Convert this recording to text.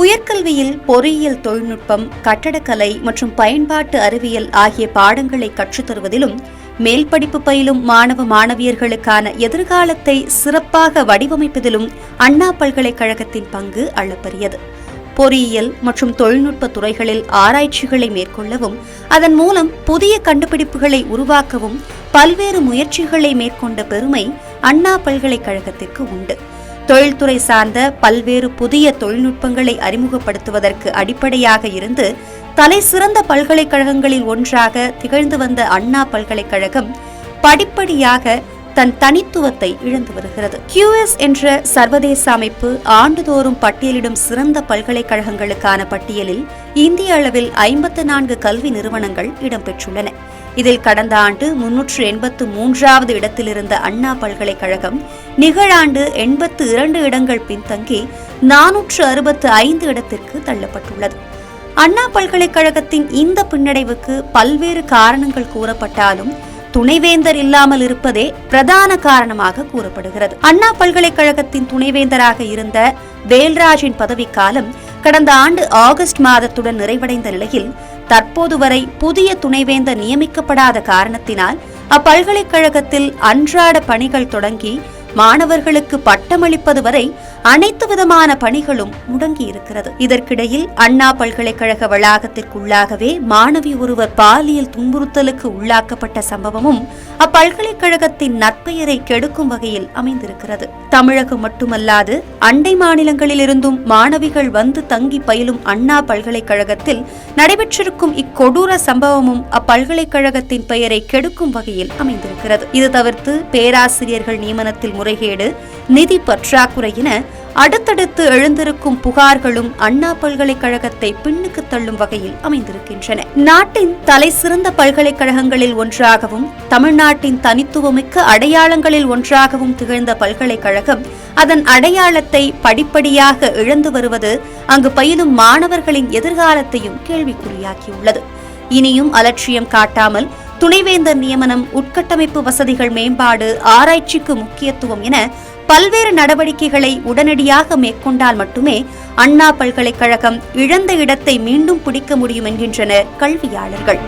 உயர்கல்வியில் பொறியியல் தொழில்நுட்பம் கட்டடக்கலை மற்றும் பயன்பாட்டு அறிவியல் ஆகிய பாடங்களை கற்றுத்தருவதிலும் மேல் படிப்பு பயிலும் மாணவ மாணவியர்களுக்கான எதிர்காலத்தை சிறப்பாக வடிவமைப்பதிலும் அண்ணா பல்கலைக்கழகத்தின் பங்கு அளப்பரியது. பொறியியல் மற்றும் தொழில்நுட்ப துறைகளில் ஆராய்ச்சிகளை மேற்கொள்ளவும் அதன் மூலம் புதிய கண்டுபிடிப்புகளை உருவாக்கவும் பல்வேறு முயற்சிகளை மேற்கொண்ட பெருமை அண்ணா பல்கலைக்கழகத்திற்கு உண்டு. தொழில்துறை சார்ந்த பல்வேறு புதிய தொழில்நுட்பங்களை அறிமுகப்படுத்துவதற்கு அடிப்படையாக இருந்து தலை சிறந்த பல்கலைக்கழகங்களில் ஒன்றாக திகழ்ந்து வந்த அண்ணா பல்கலைக்கழகம் படிப்படியாக தன் தனித்துவத்தை இழந்து வருகிறது. கியூஎஸ் என்ற சர்வதேச அமைப்பு ஆண்டுதோறும் பட்டியலிடும் சிறந்த பல்கலைக்கழகங்களுக்கான பட்டியலில் இந்திய அளவில் ஐம்பத்து நான்கு கல்வி நிறுவனங்கள் இடம்பெற்றுள்ளன. இதில் கடந்த ஆண்டு முன்னூற்று எண்பத்து மூன்றாவது இடத்திலிருந்த அண்ணா பல்கலைக்கழகம் நிகழாண்டு எண்பத்து இரண்டு இடங்கள் பின்தங்கி நானூற்று அறுபத்து ஐந்து இடத்திற்கு தள்ளப்பட்டுள்ளது. அண்ணா பல்கலைக்கழகத்தின் இந்த பின்னடைவுக்கு பல்வேறு காரணங்கள் கூறப்பட்டாலும் துணைவேந்தர் இல்லாமல் இருப்பதே பிரதான காரணமாக கூறப்படுகிறது. அண்ணா பல்கலைக்கழகத்தின் துணைவேந்தராக இருந்த வேல்ராஜின் பதவிக்காலம் கடந்த ஆண்டு ஆகஸ்ட் மாதத்துடன் நிறைவடைந்த நிலையில் தற்போது வரை புதிய துணைவேந்தர் நியமிக்கப்படாத காரணத்தினால் அப்பல்கலைக்கழகத்தில் அன்றாட பணிகள் தொடங்கி மாணவர்களுக்கு பட்டமளிப்பது வரை அனைத்து விதமான பணிகளும் முடங்கி இருக்கிறது இதற்கிடையில் அண்ணா பல்கலைக்கழக வளாகத்திற்குள்ளாகவே மாணவி ஒருவர் பாலியல் துன்புறுத்தலுக்கு உள்ளாக்கப்பட்ட சம்பவமும் அப்பல்கலைக்கழகத்தின் நற்பெயரை கெடுக்கும் வகையில் அமைந்திருக்கிறது. தமிழகம் மட்டுமல்லாது அண்டை மாநிலங்களிலிருந்தும் மாணவிகள் வந்து தங்கி பயிலும் அண்ணா பல்கலைக்கழகத்தில் நடைபெற்றிருக்கும் இக்கொடூர சம்பவமும் அப்பல்கலைக்கழகத்தின் பெயரை கெடுக்கும் வகையில் அமைந்திருக்கிறது. இது தவிர்த்து பேராசிரியர்கள் நியமனத்தில் முறைகேடு நிதி பற்றாக்குறை என அடுத்தடுத்து எழுந்திருக்கும் புகார்களும் அண்ணா பல்கலைக்கழகத்தை பின்னுக்கு தள்ளும் வகையில் அமைந்திருக்கின்றன. நாட்டின் தலை சிறந்த பல்கலைக்கழகங்களில் ஒன்றாகவும் தமிழ்நாட்டின் தனித்துவமிக்க அடையாளங்களில் ஒன்றாகவும் திகழ்ந்த பல்கலைக்கழகம் அதன் அடையாளத்தை படிப்படியாக இழந்து வருவது அங்கு பயிலும் மாணவர்களின் எதிர்காலத்தையும் கேள்விக்குறியாக்கியுள்ளது. இனியும் அலட்சியம் காட்டாமல் துணைவேந்தர் நியமனம் உட்கட்டமைப்பு வசதிகள் மேம்பாடு ஆராய்ச்சிக்கு முக்கியத்துவம் என பல்வேறு நடவடிக்கைகளை உடனடியாக மேற்கொண்டால் மட்டுமே அண்ணா பல்கலைக்கழகம் இழந்த இடத்தை மீண்டும் பிடிக்க முடியும் என்கின்றனர் கல்வியாளர்கள்.